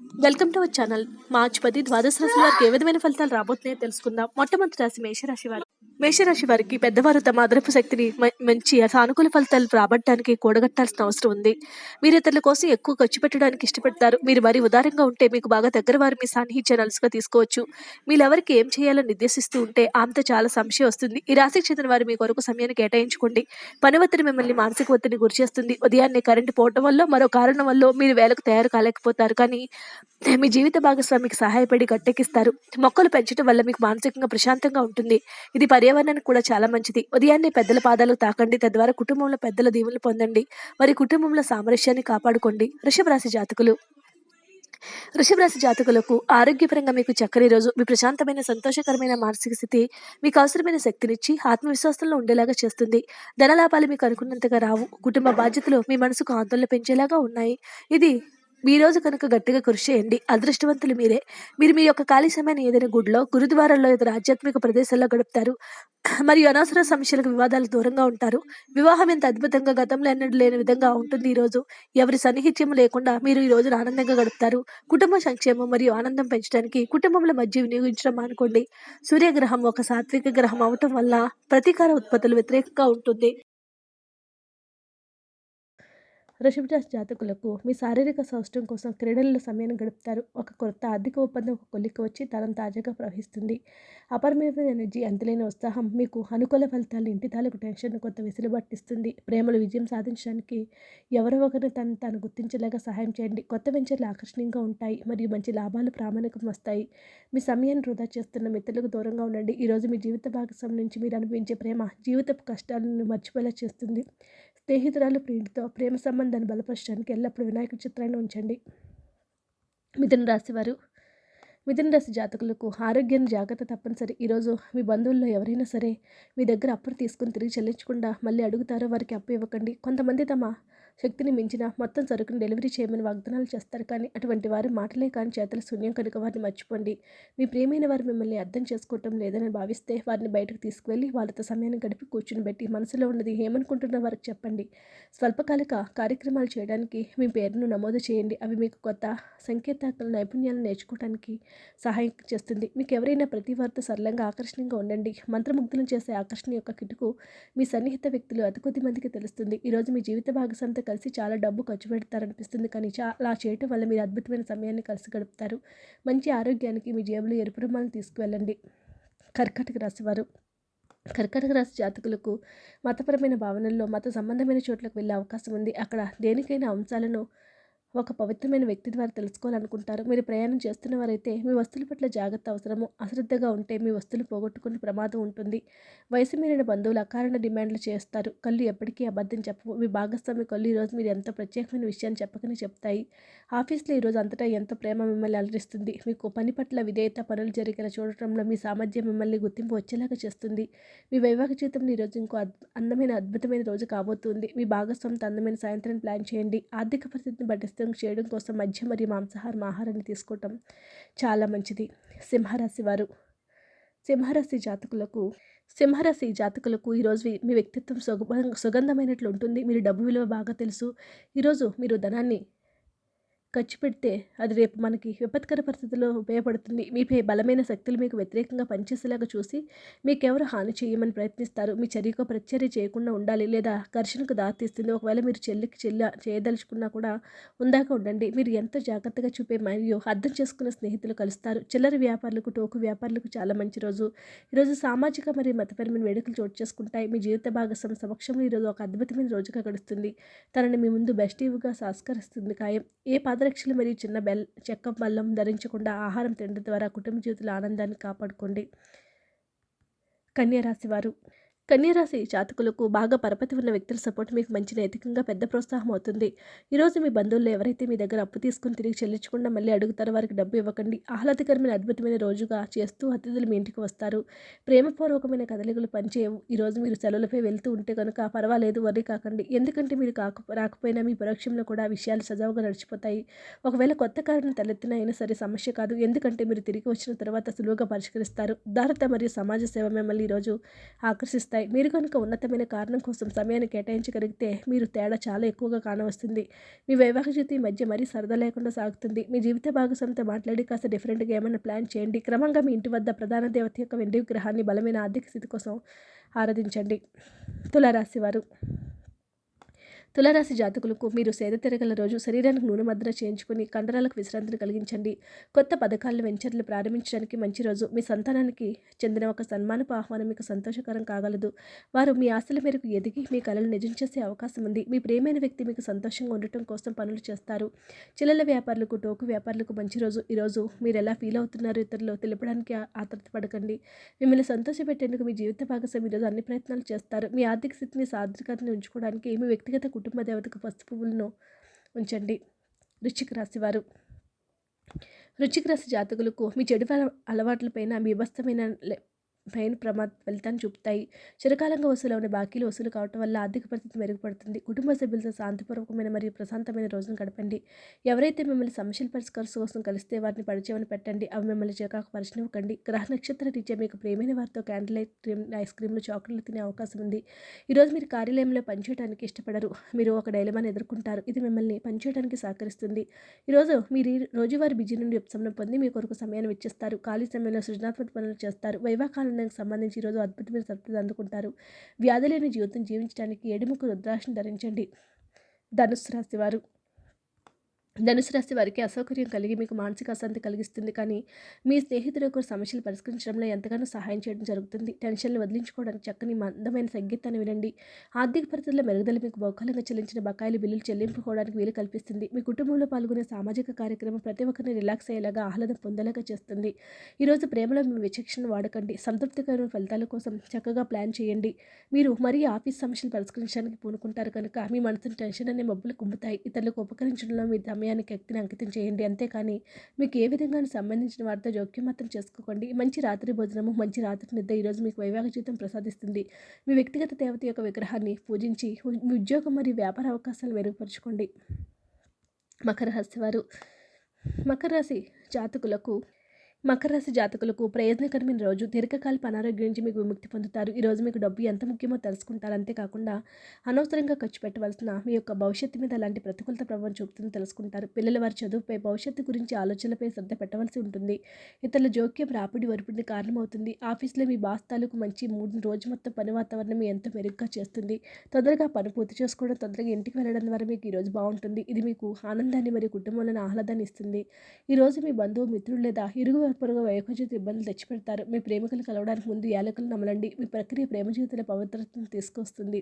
Welcome to our channel. మార్చి పది ద్వాదశ రాశి వారికి ఏ విధమైన ఫలితాలు రాబోతున్నాయో తెలుసుకుందాం. మొట్టమొదటి రాశి మేషరాశి వారు మేషరాశి వారికి పెద్దవారు తమ అదనపు శక్తిని మంచి సానుకూల ఫలితాలు రాబట్టడానికి కూడగట్టాల్సిన అవసరం ఉంది. మీరు ఇతరుల కోసం ఎక్కువ ఖర్చు పెట్టడానికి ఇష్టపడతారు. మీరు వారి ఉదారంగా ఉంటే మీకు బాగా దగ్గర వారు మీ సాన్నిహిత్యాన్ని అలసుగా తీసుకోవచ్చు. మీరెవరికి ఏం చేయాలో నిర్దేశిస్తూ ఉంటే ఆమెతో చాలా సంశయం వస్తుంది. ఈ రాశికి చెందిన వారు మీ కొరకు సమయాన్ని కేటాయించుకోండి. పని ఒత్తిడి మిమ్మల్ని మానసిక ఒత్తిడిని గురి చేస్తుంది. ఉదయాన్నే కరెంటు పోవటం వల్ల మరో కారణం వల్ల మీరు వేలకు తయారు కాలేకపోతారు. కానీ మీ జీవిత భాగస్వామికి సహాయపడి గట్టెక్కిస్తారు. మొక్కలు పెంచడం వల్ల మీకు మానసికంగా ప్రశాంతంగా ఉంటుంది. ఇది పర్యావరణానికి కూడా చాలా మంచిది. ఉదయాన్నే పెద్దల పాదాలు తాకండి. తద్వారా కుటుంబంలో పెద్దల దీవులు పొందండి. మరి కుటుంబంలో సామరస్యాన్ని కాపాడుకోండి. వృషభ రాశి జాతకులు. వృషభరాశి జాతకులకు ఆరోగ్యపరంగా మీకు చక్కని రోజు మీ ప్రశాంతమైన సంతోషకరమైన మానసిక స్థితి మీకు అవసరమైన శక్తినిచ్చి ఆత్మవిశ్వాసంలో ఉండేలాగా చేస్తుంది. ధనలాభాలు మీకు అనుకున్నంతగా రావు. కుటుంబ బాధ్యతలు మీ మనసుకు ఆందోళన పెంచేలాగా ఉన్నాయి. ఇది మీ రోజు కనుక గట్టిగా కృషి చేయండి. అదృష్టవంతులు మీరే. మీరు మీ యొక్క ఖాళీ సమయాన్ని ఏదైనా గుడిలో గురుద్వారాల్లో ఏదైనా ఆధ్యాత్మిక ప్రదేశాల్లో గడుపుతారు. మరియు అనవసర సమస్యలకు వివాదాలు దూరంగా ఉంటారు. వివాహం ఎంత అద్భుతంగా గతంలో ఎన్నడూ లేని విధంగా ఉంటుంది ఈరోజు ఎవరి సన్నిహిత్యం లేకుండా మీరు ఈ రోజున ఆనందంగా గడుపుతారు. కుటుంబ సంక్షేమం మరియు ఆనందం పెంచడానికి కుటుంబంలో మధ్య వినియోగించడం మానుకోండి. సూర్యగ్రహం ఒక సాత్విక గ్రహం అవటం వల్ల ప్రతీకార ఉత్పత్తులు వ్యతిరేకంగా ఉంటుంది. వృషభరాశి జాతకులకు మీ శారీరక సౌష్టం కోసం క్రీడల్లో సమయాన్ని గడుపుతారు. ఒక కొత్త ఆర్థిక ఒప్పందం ఒక కొలిక్కి వచ్చి తరం తాజాగా ప్రవహిస్తుంది. అపరిమితమైన ఎనర్జీ అంతులేని ఉత్సాహం మీకు అనుకూల ఫలితాలు ఇంటి తాలూకు టెన్షన్ కొత్త వెసులుబాటు ఇస్తుంది ప్రేమలు విజయం సాధించడానికి ఎవరో ఒకరిని తను తాను గుర్తించేలాగా సహాయం చేయండి. కొత్త వెంచర్లు ఆకర్షణీయంగా ఉంటాయి మరియు మంచి లాభాలు ప్రామాణికం వస్తాయి. మీ సమయాన్ని వృధా చేస్తున్న మిత్రులకు దూరంగా ఉండండి. ఈరోజు మీ జీవిత భాగస్వామి నుంచి మీరు అనుభవించే ప్రేమ జీవితపు కష్టాలను మర్చిపోయేలా చేస్తుంది. స్నేహితురాలు ప్రియుడితో ప్రేమ సంబంధాన్ని బలపరచడానికి ఎల్లప్పుడూ వినాయకుడి చిత్రాన్ని ఉంచండి. మిథున రాశి వారు మిథున రాశి జాతకులకు ఆరోగ్యాన్ని జాగ్రత్త తప్పనిసరి. ఈరోజు మీ బంధువుల్లో ఎవరైనా సరే మీ దగ్గర అప్పులు తీసుకుని తిరిగి చెల్లించకుండా మళ్ళీ అడుగుతారో వారికి అప్పు ఇవ్వకండి. కొంతమంది తమ శక్తిని మించిన మొత్తం సరుకును డెలివరీ చేయమని వాగ్దానాలు చేస్తారు. కానీ అటువంటి వారి మాటలే కానీ చేతల శూన్యం కనుక వారిని మర్చిపోండి. మీ ప్రేమైన వారు మిమ్మల్ని అర్థం చేసుకోవటం లేదని భావిస్తే వారిని బయటకు తీసుకువెళ్ళి వాళ్ళతో సమయాన్ని గడిపి కూర్చుని పెట్టి మనసులో ఉన్నది ఏమనుకుంటున్న వారికి చెప్పండి. స్వల్పకాలిక కార్యక్రమాలు చేయడానికి మీ పేరును నమోదు చేయండి. అవి మీకు కొత్త సంకేతాల నైపుణ్యాలను నేర్చుకోవడానికి సహాయం చేస్తుంది. మీకు ఎవరైనా ప్రతి వారితో సరళంగా ఆకర్షణీయంగా ఉండండి. మంత్రముగ్ధులను చేసే ఆకర్షణ యొక్క కిటుకు మీ సన్నిహిత వ్యక్తులు అతి కొద్ది మందికి తెలుస్తుంది. ఈరోజు మీ జీవిత భాగస్వామితో కలిసి చాలా డబ్బు ఖర్చు పెడతారనిపిస్తుంది. కానీ చాలా చేయటం వల్ల మీరు అద్భుతమైన సమయాన్ని కలిసి గడుపుతారు. మంచి ఆరోగ్యానికి మీ జేబులో ఎరుపు రుమాలను తీసుకువెళ్ళండి. కర్కాటక రాశివారు వారు. కర్కాటక రాశి జాతకులకు మతపరమైన భావనల్లో మత సంబంధమైన చోట్లకు వెళ్ళే అవకాశం ఉంది. అక్కడ దేనికైనా అంశాలను ఒక పవిత్రమైన వ్యక్తి ద్వారా తెలుసుకోవాలనుకుంటారు. మీరు ప్రయాణం చేస్తున్న వారైతే మీ వస్తువుల పట్ల జాగ్రత్త అవసరము. అశ్రద్ధగా ఉంటే మీ వస్తువులు పోగొట్టుకునే ప్రమాదం ఉంటుంది. వయసు మీరిన బంధువులు అకారణ డిమాండ్లు చేస్తారు. కళ్ళు ఎప్పటికీ అబద్ధం చెప్పవు. మీ భాగస్వామి కళ్ళు ఈరోజు మీరు ఎంతో ప్రత్యేకమైన విషయాన్ని చెప్పకనే చెప్తాయి. ఆఫీస్లో ఈరోజు అంతటా ఎంతో ప్రేమ మిమ్మల్ని అలరిస్తుంది. మీకు పని పట్ల విధేయత పనులు జరిగేలా చూడటంలో మీ సామర్థ్యం మిమ్మల్ని గుర్తింపు వచ్చేలాగా చేస్తుంది. మీ వైవాహిక జీవితంలో ఈరోజు ఇంకో అందమైన అద్భుతమైన రోజు కాబోతుంది. మీ భాగస్వామితో అందమైన సాయంత్రం ప్లాన్ చేయండి. ఆర్థిక పరిస్థితిని బట్టి పటిష్టం చేయడం కోసం మధ్య మరియు మాంసాహారం ఆహారాన్ని తీసుకోవటం చాలా మంచిది. సింహరాశి వారు. సింహరాశి జాతకులకు సింహరాశి జాతకులకు ఈరోజు మీ- మీ వ్యక్తిత్వం సుగ సుగంధమైనట్లు ఉంటుంది. మీరు డబ్బు విలువ బాగా తెలుసు. ఈరోజు మీరు ధనాన్ని ఖర్చు పెడితే అది రేపు మనకి విపత్కర పరిస్థితుల్లో ఉపయోగపడుతుంది. మీపై బలమైన శక్తులు మీకు వ్యతిరేకంగా పనిచేసేలాగా చూసి మీకెవరు హాని చేయమని ప్రయత్నిస్తారు? మీ చర్యకు ప్రతిచర్య చేయకుండా ఉండాలి లేదా ఘర్షణకు దారితీస్తుంది. ఒకవేళ మీరు చెల్లికి చెల్ల చేయదలుచుకున్నా కూడా ఉందాక ఉండండి. మీరు ఎంతో జాగ్రత్తగా చూపే మరియు అర్థం చేసుకునే స్నేహితులు కలుస్తారు. చిల్లర వ్యాపారులకు టోకు వ్యాపారులకు చాలా మంచి రోజు. ఈరోజు సామాజిక మరియు మతపరమైన వేడుకలు చోటు చేసుకుంటాయి. మీ జీవిత భాగస్వామి సమక్షంలో ఈరోజు ఒక అద్భుతమైన రోజుగా గడుస్తుంది. తనని మీ ముందు బెస్టీవ్గా సంస్కరిస్తుంది ఖాయం. ఏ పాదరక్షలు మరియు చిన్న బెల్ చెక్క బల్లం ధరించకుండా ఆహారం తినడం ద్వారా కుటుంబ జీవితంలో ఆనందాన్ని కాపాడుకోండి. కన్యరాశి వారు కన్యరాశి జాతకులకు బాగా పరపతి ఉన్న వ్యక్తుల సపోర్ట్ మీకు మంచి నైతికంగా పెద్ద ప్రోత్సాహం అవుతుంది. ఈరోజు మీ బంధువుల్లో ఎవరైతే మీ దగ్గర అప్పు తీసుకుని తిరిగి చెల్లించకుండా మళ్ళీ అడుగుతారో వారికి డబ్బు ఇవ్వకండి. ఆహ్లాదకరమైన అద్భుతమైన రోజుగా చేస్తూ అతిథులు మీ ఇంటికి వస్తారు. ప్రేమపూర్వకమైన కదలికలు పనిచేయవు. ఈరోజు మీరు సెలవులపై వెళ్తూ ఉంటే కనుక పర్వాలేదు వర్రీ కాకండి. ఎందుకంటే మీరు కాక రాకపోయినా మీ పరోక్షంలో కూడా విషయాలు సజావుగా నడిచిపోతాయి. ఒకవేళ కొత్త కారణం తలెత్తిన అయినా సరే సమస్య కాదు. ఎందుకంటే మీరు తిరిగి వచ్చిన తర్వాత సులువుగా పరిష్కరిస్తారు. ఉదారత మరియు సమాజ సేవ మిమ్మల్ని ఈరోజు ఆకర్షిస్తాయి. వస్తాయి మీరు కనుక ఉన్నతమైన కారణం కోసం సమయాన్ని కేటాయించగలిగితే మీరు తేడా చాలా ఎక్కువగా కానవస్తుంది. మీ వైవాహిక జీవితం మధ్య మరీ సరదా లేకుండా సాగుతుంది. మీ జీవిత భాగస్వామితో మాట్లాడి కాస్త డిఫరెంట్గా ఏమైనా ప్లాన్ చేయండి. క్రమంగా మీ ఇంటి వద్ద ప్రధాన దేవత యొక్క వెండి విగ్రహాన్ని బలమైన ఆర్థిక స్థితి కోసం ఆరాధించండి. తులారాశి వారు తులరాశి జాతకులకు మీరు సేద తిరగల రోజు శరీరానికి నూనె మద్ర చేయించుకుని కండరాలకు విశ్రాంతిని కలిగించండి. కొత్త పథకాలను వెంచర్లు ప్రారంభించడానికి మంచి రోజు. మీ సంతానానికి చెందిన ఒక సన్మానపు ఆహ్వానం మీకు సంతోషకరం కాగలదు. వారు మీ ఆశల మేరకు ఎదిగి మీ కళలు నిజం చేసే అవకాశం ఉంది. మీ ప్రేమైన వ్యక్తి మీకు సంతోషంగా ఉండటం కోసం పనులు చేస్తారు. చిల్లల వ్యాపారులకు టోకు వ్యాపారులకు మంచి రోజు. ఈరోజు మీరు ఎలా ఫీల్ అవుతున్నారో ఇతరులు తెలపడానికి ఆతృత పడకండి. మిమ్మల్ని సంతోషపెట్టేందుకు మీ జీవిత భాగస్వామి ఈరోజు అన్ని ప్రయత్నాలు చేస్తారు. మీ ఆర్థిక స్థితిని సాధికారతని ఉంచుకోవడానికి మీ వ్యక్తిగత కుటుంబ కుటుంబ దేవతకు పసుపు పువ్వులను ఉంచండి. వృశ్చిక రాశి వారు. వృశ్చిక రాశి జాతకులకు మీ చెడు అలవాట్లపైన బీభత్సమైన పైన ప్రమాద ఫలితాన్ని చూపుతాయి. చిరకాలంగా వసూలైన బాకీలు వసూలు కావటం వల్ల ఆర్థిక పరిస్థితి మెరుగుపడుతుంది. కుటుంబ సభ్యులతో శాంతిపూర్వకమైన మరియు ప్రశాంతమైన రోజును గడపండి. ఎవరైతే మిమ్మల్ని సమస్యల పరిష్కారం కోసం కలిస్తే వారిని పరిచయం పెట్టండి. అవి మిమ్మల్ని చికాకు పరిచనివ్వకండి. గ్రహ నక్షత్ర రీత్యా మీకు ప్రేమైన వారితో క్యాండిల్ లైట్ క్రీమ్ ఐస్ క్రీమ్లు చాక్లెట్లు తినే అవకాశం ఉంది. ఈరోజు మీరు కార్యాలయంలో పనిచేయడానికి ఇష్టపడరు. మీరు ఒక డైలమాని ఎదుర్కొంటారు. ఇది మిమ్మల్ని పనిచేయడానికి సహకరిస్తుంది. ఈరోజు మీరు రోజువారీ బిజీ నుండి ఉపశమనం పొంది మీ కొరకు సమయాన్ని వెచ్చిస్తారు. ఖాళీ సమయంలో సృజనాత్మక పనులు చేస్తారు. వైవాహాలను ఆనందానికి సంబంధించి ఈరోజు అద్భుతమైన సర్ప్రైజ్ అందుకుంటారు. వ్యాధి లేని జీవితం జీవించడానికి ఏడుముకు రుద్రాక్షను ధరించండి. ధనుసు రాశి వారు. ధనుసు రాశి వారికి అసౌకర్యం కలిగి మీకు మానసిక అశాంతి కలిగిస్తుంది. కానీ మీ స్నేహితుడు ఒకరు సమస్యలు పరిష్కరించడంలో ఎంతగానో సహాయం చేయడం జరుగుతుంది. టెన్షన్లు వదిలించుకోవడానికి చక్కని మందమైన సంగీతాన్ని వినండి. ఆర్థిక పరిస్థితుల మెరుగుదల మీకు బహుకాలంగా చెల్లించిన బకాయిలు బిల్లులు చెల్లింపుకోవడానికి వీలు కల్పిస్తుంది. మీ కుటుంబంలో పాల్గొనే సామాజిక కార్యక్రమం ప్రతి ఒక్కరిని రిలాక్స్ అయ్యేలాగా ఆహ్లాదం పొందేలాగా చేస్తుంది. ఈరోజు ప్రేమలో మీ విచక్షణ వాడకండి. సంతృప్తికరమైన ఫలితాల కోసం చక్కగా ప్లాన్ చేయండి. మీరు మరీ ఆఫీస్ సమస్యలు పరిష్కరించడానికి పూనుకుంటారు కనుక మీ మనసును టెన్షన్ అనే మబ్బులు కుమ్ముతాయి ఇతరులకు ఉపకరించడంలో మీ సమయం సమయానికి వ్యక్తిని అంకితం చేయండి. అంతేకాని మీకు ఏ విధంగా సంబంధించిన వారితో జోక్యం మాత్రం చేసుకోకండి. మంచి రాత్రి భోజనము మంచి రాత్రి నిద్ర ఈరోజు మీకు వైవాహిక జీవితం ప్రసాదిస్తుంది. మీ వ్యక్తిగత దేవత యొక్క విగ్రహాన్ని పూజించి మీ ఉద్యోగం మరియు వ్యాపార అవకాశాలు మెరుగుపరుచుకోండి. మకర రాశి వారు మకర రాశి జాతకులకు మకర రాశి జాతకులకు ప్రయోజనకరమైన రోజు దీర్ఘకాలిక అనారోగ్యం నుంచి మీకు విముక్తి పొందుతారు. ఈరోజు మీకు డబ్బు ఎంత ముఖ్యమో తెలుసుకుంటారు. అంతేకాకుండా అనవసరంగా ఖర్చు పెట్టవలసిన మీ యొక్క భవిష్యత్తు మీద అలాంటి ప్రతికూలత ప్రభావం చూపుతుందని తెలుసుకుంటారు. పిల్లల వారి చదువుపై భవిష్యత్తు గురించి ఆలోచనలపై శ్రద్ధ పెట్టవలసి ఉంటుంది. ఇతరుల జోక్యం రాపిడి వరపుడి కారణమవుతుంది. ఆఫీస్లో మీ బాస్ తాలూకు మంచి మూడు రోజు మొత్తం పని వాతావరణం ఎంతో మెరుగ్గా చేస్తుంది. తొందరగా పని పూర్తి చేసుకోవడం తొందరగా ఇంటికి వెళ్ళడం ద్వారా మీకు ఈరోజు బాగుంటుంది. ఇది మీకు ఆనందాన్ని మరియు కుటుంబంలోని ఆహ్లాదాన్ని ఇస్తుంది. ఈరోజు మీ బంధువు మిత్రులు లేదా ఇరుగు పొరుగు వైకజీవిత ఇబ్బందులు తెచ్చిపెడతారు. మీ ప్రేమికులు కలవడానికి ముందు యాలకులు నమలండి. మీ ప్రక్రియ ప్రేమ జీవితంలో పవిత్రతను తీసుకొస్తుంది.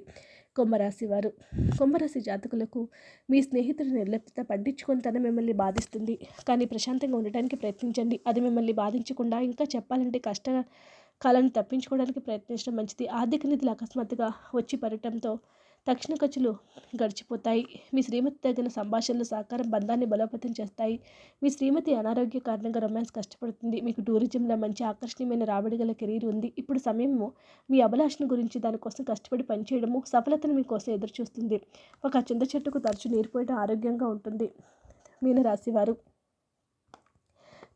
కుంభరాశి వారు. కుంభరాశి జాతకులకు మీ స్నేహితుడి నిర్లిప్త పట్టించుకొని తన మిమ్మల్ని బాధిస్తుంది. కానీ ప్రశాంతంగా ఉండటానికి ప్రయత్నించండి. అది మిమ్మల్ని బాధించకుండా ఇంకా చెప్పాలంటే కష్ట కాలాన్ని తప్పించుకోవడానికి ప్రయత్నించడం మంచిది. ఆర్థిక నిధులు అకస్మాత్తుగా వచ్చి పడటంతో తక్షణ ఖర్చులు గడిచిపోతాయి. మీ శ్రీమతి తగిన సంభాషణలు సహకారం బంధాన్ని బలోపేతం చేస్తాయి. మీ శ్రీమతి అనారోగ్య కారణంగా రొమాన్స్ కష్టపడుతుంది. మీకు టూరిజంలో మంచి ఆకర్షణీయమైన రాబడి గల కెరీర్ ఉంది. ఇప్పుడు సమయము మీ అభిలాషణ గురించి దానికోసం కష్టపడి పనిచేయడము సఫలతను మీకోసం ఎదురు చూస్తుంది ఒక చింత చెట్టుకు తరచు నీరు పోయడం ఆరోగ్యంగా ఉంటుంది. మీనరాశివారు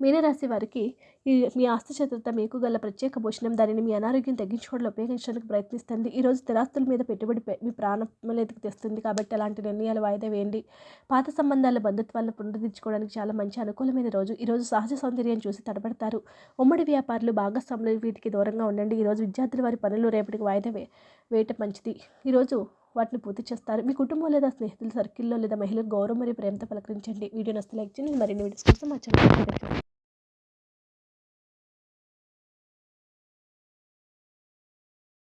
మీనరాశి వారికి ఈ మీ ఆస్తిచతురత మీకు గల ప్రత్యేక భూషణం దానిని మీ అనారోగ్యం తగ్గించుకోవడంలో ఉపయోగించడానికి ప్రయత్నిస్తుంది. ఈరోజు స్థిరాస్తుల మీద పెట్టుబడి మీ ప్రాణం తెస్తుంది కాబట్టి అలాంటి నిర్ణయాలు వాయిదా వేయండి. పాత సంబంధాల బంధుత్వాలను పునరుద్ధరించుకోవడానికి చాలా మంచి అనుకూలమైన రోజు. ఈరోజు సహజ సౌందర్యం చూసి తడబడతారు ఉమ్మడి వ్యాపారులు భాగస్వాములు వీటికి దూరంగా ఉండండి. ఈరోజు విద్యార్థులు వారి పనులు రేపటికి వాయిదా వే వేయటం మంచిది. ఈరోజు వాటిని పూర్తి చేస్తారు. మీ కుటుంబం లేదా స్నేహితుల సర్కిల్లో లేదా మహిళలు గౌరవం మరియు ప్రేమతో పలకరించండి. వీడియో నస్తే లైక్ చేయండి. మరిన్ని వీడియోస్ కోసం మా ఛానల్